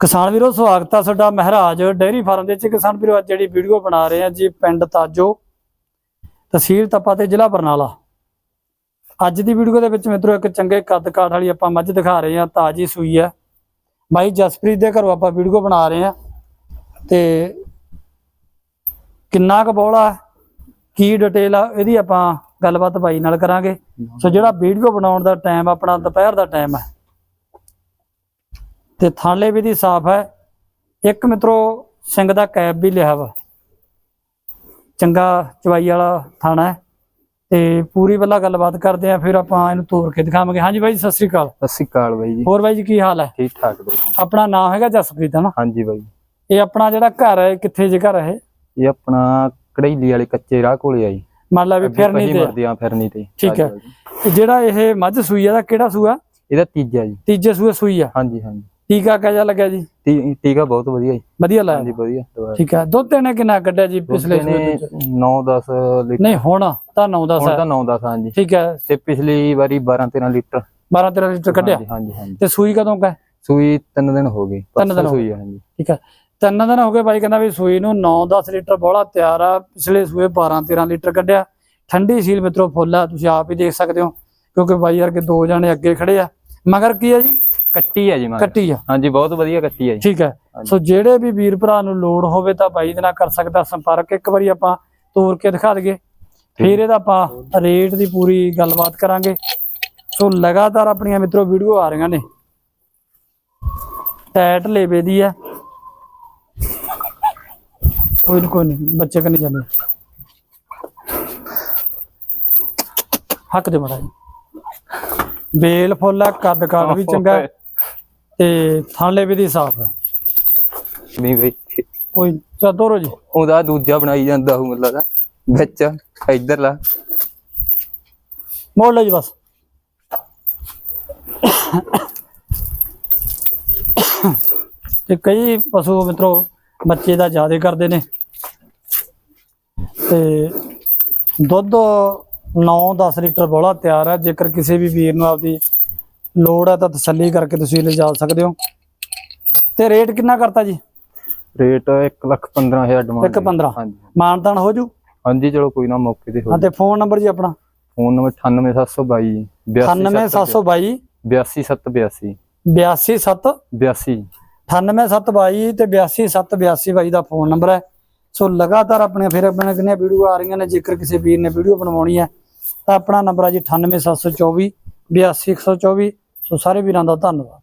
ਕਿਸਾਨ ਵੀਰੋ ਸਵਾਗਤ ਆ ਤੁਹਾਡਾ ਮਹਾਰਾਜ ਡੇਅਰੀ ਫਾਰਮ ਦੇ ਵਿੱਚ। ਕਿਸਾਨ ਵੀਰੋ ਅੱਜ ਜਿਹੜੀ ਵੀਡੀਓ ਬਣਾ ਰਹੇ ਆ ਜੀ ਪਿੰਡ ਤਾਜੋ ਤਹਿਸੀਲ ਤਪਾ ਤੇ ਜ਼ਿਲ੍ਹਾ ਬਰਨਾਲਾ। ਅੱਜ ਦੀ ਵੀਡੀਓ ਦੇ ਵਿੱਚ ਮਿੱਤਰੋ ਇੱਕ ਚੰਗੇ ਕੱਦ ਕਾਠ ਵਾਲੀ ਆਪਾਂ ਮੱਝ ਦਿਖਾ ਰਹੇ ਆ ਤਾਜੀ ਸੂਈ ਆ। ਬਾਈ ਜਸਪ੍ਰੀਤ ਦੇ ਘਰੋਂ ਆਪਾਂ ਵੀਡੀਓ ਬਣਾ ਰਹੇ ਆ। ਤੇ ਕਿੰਨਾ ਕੁ ਬੋਲਾ ਕੀ ਡਿਟੇਲ ਆ ਇਹਦੀ ਆਪਾਂ ਗੱਲਬਾਤ ਬਾਈ ਨਾਲ ਕਰਾਂਗੇ। ਸੋ ਜਿਹੜਾ ਵੀਡੀਓ ਬਣਾਉਣ ਦਾ ਟਾਈਮ ਆਪਣਾ ਦੁਪਹਿਰ ਦਾ ਟਾਈਮ ਹੈ ਤੇ ਥਾਲੇ ਵੀ ਦੀ ਸਾਫ਼ ਹੈ। ਇੱਕ ਮਿੱਤਰੋ ਸਿੰਘ ਦਾ ਕੈਬ ਵੀ ਲਿਆ ਵਾ। ਚੰਗਾ ਚਵਾਈ ਵਾਲਾ ਥਾਣਾ ਹੈ ਤੇ ਪੂਰੀ ਵੱਲਾ ਗੱਲਬਾਤ ਕਰਦੇ ਆ ਫਿਰ ਆਪਾਂ ਇਹਨੂੰ ਤੋੜ ਕੇ ਦਿਖਾਵਾਂਗੇ। ਹਾਂਜੀ ਬਾਈ ਸਤਿ ਸ੍ਰੀ ਅਕਾਲ। ਸਤਿ ਸ਼੍ਰੀ ਅਕਾਲ ਬਾਈ ਜੀ। ਹੋਰ ਬਾਈ ਜੀ ਕੀ ਹਾਲ ਹੈ? ਠੀਕ ਠਾਕ ਬਾਈ ਜੀ। ਆਪਣਾ ਨਾਮ ਹੈਗਾ ਜਸਪ੍ਰੀਤ ਹੈ ਨਾ? ਹਾਂਜੀ ਬਾਈ। ਇਹ ਆਪਣਾ ਜਿਹੜਾ ਘਰ ਹੈ ਕਿੱਥੇ ਜੇ ਘਰ ਹੈ ਇਹ? ਆਪਣਾ ਕੜਈਲੀ ਵਾਲੇ ਕੱਚੇ ਰਾਹ ਕੋਲੇ ਆ ਜੀ। ਮੰਨ ਲਾ ਵੀ ਫਿਰ ਨਹੀਂ ਤੇ ਮਰਦੀਆਂ ਫਿਰਨੀ ਤੇ। ਠੀਕ ਹੈ। ਜਿਹੜਾ ਇਹ ਮੱਝ ਸੂਈ ਆ ਦਾ ਕਿਹੜਾ ਸੂਆ? ਇਹਦਾ ਤੀਜਾ ਜੀ। ਤੀਜੇ ਸੂਏ ਸੂਈ ਆ? ਹਾਂਜੀ ਹਾਂਜੀ। ਟੀਕਾ ਕਿਹੋ ਲੱਗਿਆ ਜੀ? ਟੀ- ਟੀਕਾ ਬਹੁਤ ਵਧੀਆ ਜੀ। ਵਧੀਆ ਲਾਇਆ? ਹਾਂਜੀ ਵਧੀਆ। ਦਵਾ ਠੀਕ ਹੈ। ਦੁੱਧ ਨੇ ਕਿੰਨਾ ਕੱਢਿਆ ਜੀ ਪਿਛਲੇ ਸੂਏ ਦੇ ਵਿੱਚ? 9 10 ਲੀਟਰ। ਨਹੀਂ ਹੁਣ ਤਾਂ 9 10 ਹੁਣ ਤਾਂ 9 10 ਹਾਂਜੀ। ਠੀਕ ਹੈ। ਤੇ ਪਿਛਲੀ ਵਾਰੀ 12 13 ਲੀਟਰ। 12 13 ਲੀਟਰ ਕੱਢਿਆ? ਹਾਂਜੀ ਹਾਂਜੀ ਹਾਂਜੀ। ਤੇ ਸੂਈ ਕਦੋਂ ਕਾ ਸੂਈ 3 ਦਿਨ ਹੋ ਗਏ। ਤਿੰਨ ਦਿਨ ਹੋ ਸੂਈ ਆ, ਹਾਂਜੀ। ਠੀਕ ਹੈ। ਤਿੰਨ ਦਿਨ ਹੋ ਗਏ ਬਾਈ ਕਹਿੰਦਾ ਵੀ ਸੂਈ ਨੂੰ 9 10 ਲੀਟਰ ਬੋਲਾ ਤਿਆਰ ਆ। ਪਿਛਲੇ ਸੂਏ 12 13 ਲੀਟਰ ਕੱਢਿਆ। ਠੰਡੀ ਸੀਲ ਮਿੱਤਰੋ ਫੁੱਲ ਆ ਤੁਸੀਂ ਆਪ ਹੀ ਦੇਖ ਸਕਦੇ ਹੋ। ਕਿਉਂਕਿ ਬਾਈ ਵਰਗੇ ਦੋ ਜਣੇ ਅੱਗੇ ਖੜੇ ਆ। ਮਗਰ ਕੀ ਆ ਜੀ? ਕੱਟੀ ਆ ਜੀ ਮਾਂ ਕੱਟੀ ਆ। ਹਾਂਜੀ ਬਹੁਤ ਵਧੀਆ ਕੱਟੀ ਆ ਜੀ। ਠੀਕ ਹੈ। ਸੋ ਜਿਹੜੇ ਵੀ ਵੀਰ ਭਰਾ ਨੂੰ ਲੋੜ ਹੋਵੇ ਤਾਂ ਬਾਈ ਦੇ ਨਾਲ ਕਰ ਸਕਦਾ ਸੰਪਰਕ। ਇੱਕ ਵਾਰੀ ਆਪਾਂ ਤੋਰ ਕੇ ਦਿਖਾ ਦਈਏ। ਫਿਰ ਇਹਦਾ ਆਪਾਂ ਰੇਟ ਦੀ ਪੂਰੀ ਗੱਲਬਾਤ ਕਰਾਂਗੇ। ਸੋ ਲਗਾਤਾਰ ਆਪਣੀਆਂ ਮਿੱਤਰੋ ਵੀਡੀਓ ਆ ਰਹੀਆਂ ਨੇ। ਟੈਟ ਲੇਵੇ ਦੀ ਆ ਕੋਈ ਨੀ, ਕੋਈ ਨਹੀਂ ਬੱਚੇ ਕਨੀ ਜਾਂਦੇ। ਹੱਕ ਦੇ ਮੜਾ ਬੇਲ ਫੁੱਲ ਆ ਕੱਦ ਕਾਠ ਵੀ ਚੰਗਾ ਹੈ, ਤੇ ਥਾਲੇ ਵੀ ਦੀ ਸਾਫ਼ ਹੈ ਨਹੀਂ ਬਈ। ਕੋਈ ਚਾ ਤੋਰੋ ਜੀ। ਉਹਦਾ ਦੂਜਾ ਬਣਾਈ ਜਾਂਦਾ ਉਹ ਮਤਲਬ ਦਾ। ਵਿੱਚ ਇਧਰਲਾ ਮੋੜ ਲਓ ਜੀ ਬਸ। ਤੇ ਕਈ ਪਸ਼ੂ ਮਿੱਤਰੋ ਬੱਚੇ ਦਾ ਜ਼ਿਆਦਾ ਕਰਦੇ ਨੇ। ਤੇ ਦੁੱਧ 9-10 ਲੀਟਰ ਬੋਲਾ ਤਿਆਰ ਹੈ ਜੇਕਰ ਕਿਸੇ ਵੀ ਵੀਰ ਨੂੰ ਆਪਦੀ ਲੋੜ ਹੈ ਤਾਂ ਤਸੱਲੀ ਕਰਕੇ ਤੁਸੀਂ ਲਿਜਾ ਸਕਦੇ ਹੋ। ਤੇ ਰੇਟ ਕਿੰਨਾ ਕਰਤਾ ਜੀ? ਰੇਟ 1 ਲੱਖ 15000 ਡਿਮਾਂਡ ਇੱਕ 15 ਹਾਂਜੀ। ਮਾਨਤਾਨ ਹੋ ਜੂ? ਹਾਂਜੀ ਚਲੋ ਕੋਈ ਨਾ ਮੌਕੇ ਤੇ ਹੋ ਹਾਂ ਤੇ ਫੋਨ ਨੰਬਰ ਜੀ ਆਪਣਾ? ਫੋਨ ਨੰਬਰ 98722 98722 82782 827 82 98722 ਤੇ 82782 ਬਾਈ ਦਾ ਫੋਨ ਨੰਬਰ ਹੈ। ਸੋ ਲਗਾਤਾਰ ਆਪਣੇ ਫਿਰ ਆਪਣੇ ਕਿੰਨੀਆਂ ਵੀਡੀਓ ਆ ਰਹੀਆਂ ਨੇ ਜੇਕਰ ਕਿਸੇ ਵੀਰ ਨੇ ਵੀਡੀਓ ਬਣਵਾਉਣੀ ਹੈ ਤਾਂ ਆਪਣਾ ਨੰਬਰ ਹੈ ਜੀ 98724 82124 ਸੋ ਸਾਰੇ ਵੀਰਾਂ ਦਾ ਧੰਨਵਾਦ।